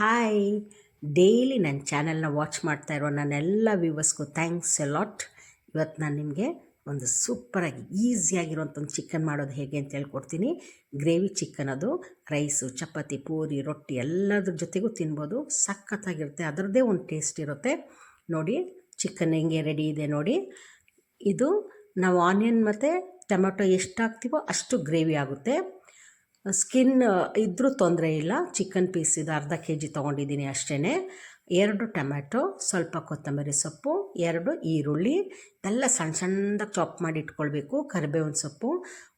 Hi daily ನನ್ನ ಚಾನೆಲ್ನ watch ಮಾಡ್ತಾ ಇರೋ ನನ್ನ ಎಲ್ಲ ವ್ಯೂವರ್ಸ್ಗೂ ಥ್ಯಾಂಕ್ಸ್ ಎ ಲಾಟ್ ಇವತ್ತು ನಾನು ನಿಮಗೆ ಒಂದು ಸೂಪರಾಗಿ ಈಸಿಯಾಗಿರುವಂಥ ಒಂದು ಚಿಕನ್ ಮಾಡೋದು ಹೇಗೆ ಅಂತ ಹೇಳ್ಕೊಡ್ತೀನಿ. ಗ್ರೇವಿ ಚಿಕನ್ ಅದು ರೈಸು ಚಪಾತಿ, ಪೂರಿ, ರೊಟ್ಟಿ ಎಲ್ಲದ್ರ ಜೊತೆಗೂ ತಿನ್ಬೋದು. ಸಖತ್ತಾಗಿರುತ್ತೆ, ಅದರದ್ದೇ ಒಂದು ಟೇಸ್ಟ್ ಇರುತ್ತೆ. ನೋಡಿ ಚಿಕನ್ ಹೆಂಗೆ ರೆಡಿ ಇದೆ ನೋಡಿ. ಇದು ನಾವು ಆನಿಯನ್ ಮತ್ತು ಟೊಮೆಟೊ ಎಷ್ಟು ಹಾಕ್ತೀವೋ ಅಷ್ಟು ಗ್ರೇವಿ ಆಗುತ್ತೆ. ಸ್ಕಿನ್ ಇದ್ದರೂ ತೊಂದರೆ ಇಲ್ಲ. ಚಿಕನ್ ಪೀಸ್ ಇದು ಅರ್ಧ ಕೆ ಜಿ ತೊಗೊಂಡಿದ್ದೀನಿ ಅಷ್ಟೇ ಎರಡು ಟೊಮ್ಯಾಟೊ, ಸ್ವಲ್ಪ ಕೊತ್ತಂಬರಿ ಸೊಪ್ಪು, ಎರಡು ಈರುಳ್ಳಿ ಎಲ್ಲ ಸಣ್ಣ ಸಣ್ಣದಾಗಿ ಚಾಪ್ ಮಾಡಿ ಇಟ್ಕೊಳ್ಬೇಕು. ಕರಿಬೇವಿನ ಸೊಪ್ಪು,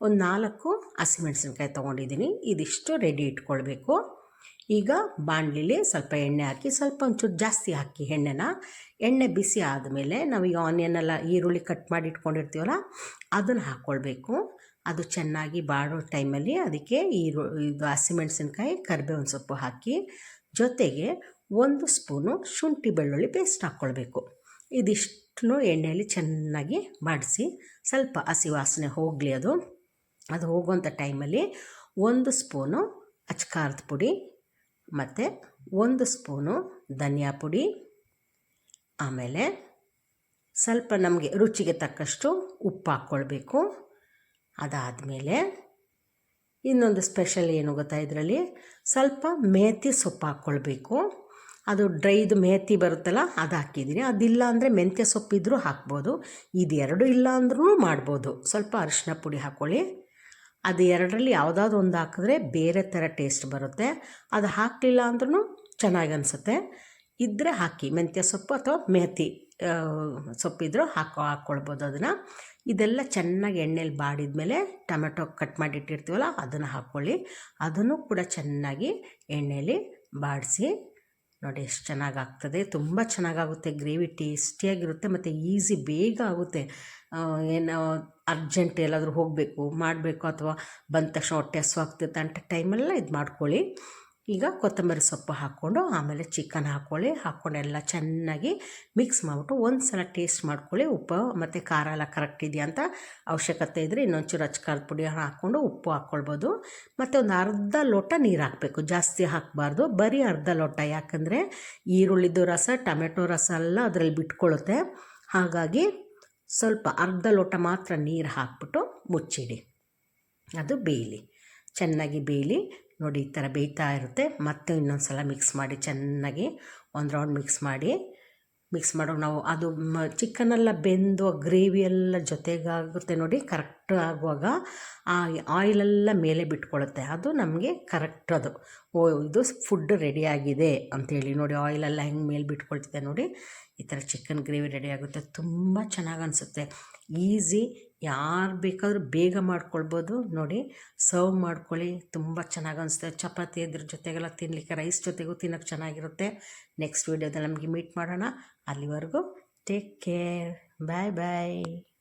ಒಂದು ನಾಲ್ಕು ಹಸಿಮೆಣಸಿನ್ಕಾಯಿ ತೊಗೊಂಡಿದ್ದೀನಿ. ಇದಿಷ್ಟು ರೆಡಿ ಇಟ್ಕೊಳ್ಬೇಕು. ಈಗ ಬಾಣಲಿಲಿ ಸ್ವಲ್ಪ ಎಣ್ಣೆ ಹಾಕಿ, ಸ್ವಲ್ಪ ಒಂಚೂರು ಜಾಸ್ತಿ ಹಾಕಿ ಎಣ್ಣೆನ. ಎಣ್ಣೆ ಬಿಸಿ ಆದಮೇಲೆ ನಾವು ಈ ಆನಿಯನ್ ಎಲ್ಲ ಈರುಳ್ಳಿ ಕಟ್ ಮಾಡಿ ಇಟ್ಕೊಂಡಿರ್ತೀವಲ್ಲ, ಅದನ್ನು ಹಾಕ್ಕೊಳ್ಬೇಕು ಅದು ಚೆನ್ನಾಗಿ ಬಾಡೋ ಟೈಮಲ್ಲಿ ಅದಕ್ಕೆ ಈ ಇದು ಹಸಿಮೆಣಸಿನ್ಕಾಯಿ ಕರಿಬೇವಿನ ಸೊಪ್ಪು ಹಾಕಿ, ಜೊತೆಗೆ ಒಂದು ಸ್ಪೂನು ಶುಂಠಿ ಬೆಳ್ಳುಳ್ಳಿ ಪೇಸ್ಟ್ ಹಾಕ್ಕೊಳ್ಬೇಕು. ಇದಿಷ್ಟು ಎಣ್ಣೆಯಲ್ಲಿ ಚೆನ್ನಾಗಿ ಬಾಡಿಸಿ ಸ್ವಲ್ಪ ಹಸಿ ವಾಸನೆ ಹೋಗಲಿ ಅದು. ಅದು ಹೋಗುವಂಥ ಟೈಮಲ್ಲಿ ಒಂದು ಸ್ಪೂನು ಅಚ್ಕಾರದ ಪುಡಿ ಮತ್ತು ಒಂದು ಸ್ಪೂನು ಧನಿಯಾ ಪುಡಿ, ಆಮೇಲೆ ಸ್ವಲ್ಪ ನಮಗೆ ರುಚಿಗೆ ತಕ್ಕಷ್ಟು ಉಪ್ಪು ಹಾಕ್ಕೊಳ್ಬೇಕು. ಅದಾದಮೇಲೆ ಇನ್ನೊಂದು ಸ್ಪೆಷಲ್ ಏನು ಗೊತ್ತಾ ಇದರಲ್ಲಿ? ಸ್ವಲ್ಪ ಮೇತಿ ಸೊಪ್ಪು ಹಾಕ್ಕೊಳ್ಬೇಕು. ಅದು ಡ್ರೈದು ಮೇತಿ ಬರುತ್ತಲ್ಲ, ಅದು ಹಾಕಿದ್ದೀನಿ. ಅದಿಲ್ಲ ಅಂದರೆ ಮೆಂತ್ಯ ಸೊಪ್ಪಿದ್ರೂ ಹಾಕ್ಬೋದು. ಇದೆರಡು ಇಲ್ಲ ಅಂದ್ರೂ ಮಾಡ್ಬೋದು. ಸ್ವಲ್ಪ ಅರಿಶಿನ ಪುಡಿ ಹಾಕ್ಕೊಳ್ಳಿ. ಅದು ಎರಡರಲ್ಲಿ ಯಾವುದಾದ್ರು ಒಂದು ಹಾಕಿದ್ರೆ ಬೇರೆ ಥರ ಟೇಸ್ಟ್ ಬರುತ್ತೆ. ಅದು ಹಾಕಲಿಲ್ಲ ಅಂದ್ರೂ ಚೆನ್ನಾಗಿ ಅನಿಸುತ್ತೆ. ಇದ್ದರೆ ಹಾಕಿ. ಮೆಂತ್ಯ ಸೊಪ್ಪು ಅಥವಾ ಮೇಥಿ ಸೊಪ್ಪಿದ್ರೂ ಹಾಕೋ, ಹಾಕ್ಕೊಳ್ಬೋದು ಅದನ್ನು. ಇದೆಲ್ಲ ಚೆನ್ನಾಗಿ ಎಣ್ಣೆಲಿ ಬಾಡಿದ ಮೇಲೆ ಟೊಮೆಟೊ ಕಟ್ ಮಾಡಿಟ್ಟಿರ್ತೀವಲ್ಲ ಅದನ್ನು ಹಾಕ್ಕೊಳ್ಳಿ. ಅದನ್ನು ಕೂಡ ಚೆನ್ನಾಗಿ ಎಣ್ಣೆಯಲ್ಲಿ ಬಾಡಿಸಿ. ನೋಡಿ ಎಷ್ಟು ಚೆನ್ನಾಗಿ ಆಗ್ತದೆ. ತುಂಬ ಚೆನ್ನಾಗಾಗುತ್ತೆ ಗ್ರೇವಿ ಟೇಸ್ಟಿಯಾಗಿರುತ್ತೆ ಮತ್ತು ಈಸಿ ಬೇಗ ಆಗುತ್ತೆ. ಏನು ಅರ್ಜೆಂಟ್ ಎಲ್ಲಾದರೂ ಹೋಗಬೇಕು, ಮಾಡಬೇಕು ಅಥವಾ ಬಂದ ತಕ್ಷಣ ಹೊಟ್ಟೆ ಹಸುವಾಗ್ತೈತೆ ಅಂತ ಟೈಮೆಲ್ಲ ಇದು ಮಾಡ್ಕೊಳ್ಳಿ ಈಗ ಕೊತ್ತಂಬರಿ ಸೊಪ್ಪು ಹಾಕ್ಕೊಂಡು ಆಮೇಲೆ ಚಿಕನ್ ಹಾಕ್ಕೊಳ್ಳಿ. ಹಾಕ್ಕೊಂಡು ಎಲ್ಲ ಚೆನ್ನಾಗಿ ಮಿಕ್ಸ್ ಮಾಡಿಬಿಟ್ಟು ಒಂದು ಸಲ ಟೇಸ್ಟ್ ಮಾಡ್ಕೊಳ್ಳಿ. ಉಪ್ಪು ಮತ್ತು ಖಾರ ಎಲ್ಲ ಕರೆಕ್ಟ್ ಇದೆಯಾ ಅಂತ ಅವಶ್ಯಕತೆ ಇದ್ದರೆ ಇನ್ನೊಂಚೂರು ಖಾರದ ಪುಡಿ ಹಾಕ್ಕೊಂಡು ಉಪ್ಪು ಹಾಕ್ಕೊಳ್ಬೋದು. ಮತ್ತು ಒಂದು ಅರ್ಧ ಲೋಟ ನೀರು ಹಾಕಬೇಕು. ಜಾಸ್ತಿ ಹಾಕಬಾರ್ದು. ಬರೀ ಅರ್ಧ ಲೋಟ. ಯಾಕಂದರೆ ಈರುಳ್ಳಿದು ರಸ, ಟೊಮೆಟೊ ರಸ ಎಲ್ಲ ಅದರಲ್ಲಿ ಬಿಟ್ಕೊಳ್ಳುತ್ತೆ ಹಾಗಾಗಿ ಸ್ವಲ್ಪ ಅರ್ಧ ಲೋಟ ಮಾತ್ರ ನೀರು ಹಾಕ್ಬಿಟ್ಟು ಮುಚ್ಚಿಡಿ. ಅದು ಬೇಯಲಿ. ಚೆನ್ನಾಗಿ ಬೇಯಲಿ. ನೋಡಿ ಈ ಥರ ಬೇಯ್ತಾ ಇರುತ್ತೆ. ಮತ್ತೆ ಇನ್ನೊಂದು ಸಲ ಮಿಕ್ಸ್ ಮಾಡಿ, ಚೆನ್ನಾಗಿ ಒಂದು ರೌಂಡ್ ಮಿಕ್ಸ್ ಮಾಡಿ. ಮಿಕ್ಸ್ ಮಾಡೋ ನಾವು ಅದು ಚಿಕನೆಲ್ಲ ಬೆಂದು ಗ್ರೇವಿ ಎಲ್ಲ ಜೊತೆಗಾಗುತ್ತೆ ನೋಡಿ ಕರೆಕ್ಟ್ ಆಗುವಾಗ ಆ ಆಯಿಲೆಲ್ಲ ಮೇಲೆ ಬಿಟ್ಕೊಳ್ಳುತ್ತೆ ಅದು ನಮಗೆ ಕರೆಕ್ಟ್ ಅದು. ಓ, ಇದು ಫುಡ್ ರೆಡಿಯಾಗಿದೆ ಅಂಥೇಳಿ ನೋಡಿ, ಆಯಿಲೆಲ್ಲ ಹೆಂಗೆ ಮೇಲೆ ಬಿಟ್ಕೊಳ್ತಿದೆ ನೋಡಿ. ಈ ಥರ ಚಿಕನ್ ಗ್ರೇವಿ ರೆಡಿ ಆಗುತ್ತೆ. ತುಂಬ ಚೆನ್ನಾಗಿ ಅನಿಸುತ್ತೆ. ಈಸಿ, ಯಾರು ಬೇಕಾದರೂ ಬೇಗ ಮಾಡ್ಕೊಳ್ಬೋದು. ನೋಡಿ, ಸರ್ವ್ ಮಾಡ್ಕೊಳ್ಳಿ. ತುಂಬ ಚೆನ್ನಾಗಿ ಅನಿಸುತ್ತೆ. ಚಪಾತಿ ಇದ್ರ ಜೊತೆಗೆಲ್ಲ ತಿನ್ನಲಿಕ್ಕೆ ರೈಸ್ ಜೊತೆಗೂ ತಿನ್ನೋಕ್ಕೆ ಚೆನ್ನಾಗಿರುತ್ತೆ. ನೆಕ್ಸ್ಟ್ ವೀಡಿಯೋದಲ್ಲಿ ನಮಗೆ ಮೀಟ್ ಮಾಡೋಣ. ಅಲ್ಲಿವರೆಗೂ ಟೇಕ್ ಕೇರ್. ಬಾಯ್ ಬಾಯ್.